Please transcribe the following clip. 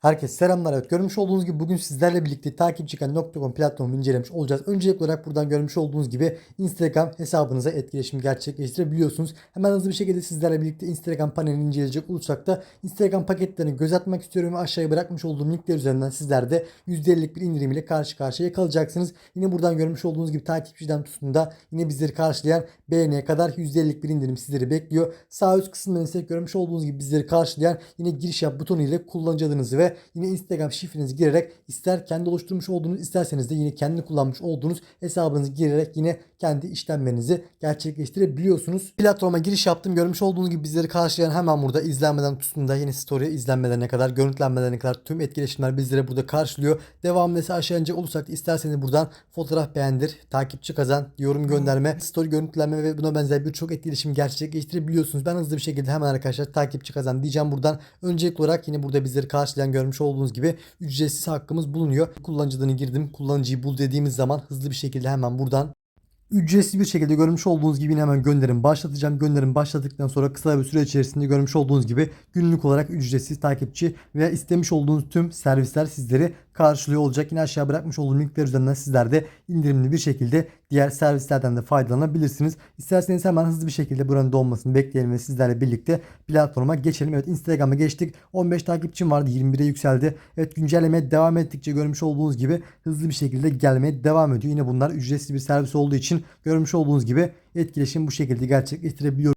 Herkese selamlar. Evet görmüş olduğunuz gibi bugün sizlerle birlikte takipçiken.com platformunu incelemiş olacağız. Öncelikli olarak buradan görmüş olduğunuz gibi Instagram hesabınıza etkileşim gerçekleştirebiliyorsunuz. Hemen hızlı bir şekilde sizlerle birlikte Instagram panelini inceleyecek olursak da Instagram paketlerini göz atmak istiyorum ve aşağıya bırakmış olduğum linkler üzerinden sizler de %50'lik bir indirim ile karşı karşıya kalacaksınız. Yine buradan görmüş olduğunuz gibi takipçiden tutun da yine bizleri karşılayan beğeniye kadar %50'lik bir indirim sizleri bekliyor. Sağ üst kısımdan ise görmüş olduğunuz gibi bizleri karşılayan yine giriş yap butonu ile kullanıcı adınızı ve yine Instagram şifrenizi girerek ister kendi oluşturmuş olduğunuz isterseniz de yine kendi kullanmış olduğunuz hesabınızı girerek yine kendi işlemlerinizi gerçekleştirebiliyorsunuz. Platforma giriş yaptım. Görmüş olduğunuz gibi bizleri karşılayan hemen burada izlenmeden tutun da yine story izlenmelerine kadar, görüntülenmelerine kadar tüm etkileşimler bizlere burada karşılıyor. Devamında ise aşağı inecek olursak da isterseniz buradan fotoğraf beğendir, takipçi kazan, yorum gönderme, story görüntülenme ve buna benzer birçok etkileşim gerçekleştirebiliyorsunuz. Ben hızlı bir şekilde hemen arkadaşlar takipçi kazan diyeceğim buradan. Öncelikli olarak yine burada bizleri karşılayan görmüş olduğunuz gibi ücretsiz hakkımız bulunuyor. Kullanıcı adını girdim. Kullanıcıyı bul dediğimiz zaman hızlı bir şekilde hemen buradan Ücretsiz bir şekilde görmüş olduğunuz gibi hemen gönderim başlatacağım. Gönderim başladıktan sonra kısa bir süre içerisinde görmüş olduğunuz gibi günlük olarak ücretsiz takipçi ve istemiş olduğunuz tüm servisler sizleri karşılıyor olacak. Yine aşağı bırakmış olduğum linkler üzerinden sizler de indirimli bir şekilde diğer servislerden de faydalanabilirsiniz. İsterseniz hemen hızlı bir şekilde buranın dolmasını bekleyelim ve sizlerle birlikte platforma geçelim. Evet Instagram'a geçtik. 15 takipçim vardı 21'e yükseldi. Evet güncellemeye devam ettikçe görmüş olduğunuz gibi hızlı bir şekilde gelmeye devam ediyor. Yine bunlar ücretsiz bir servis olduğu için görmüş olduğunuz gibi etkileşim bu şekilde gerçekleştirebiliyoruz.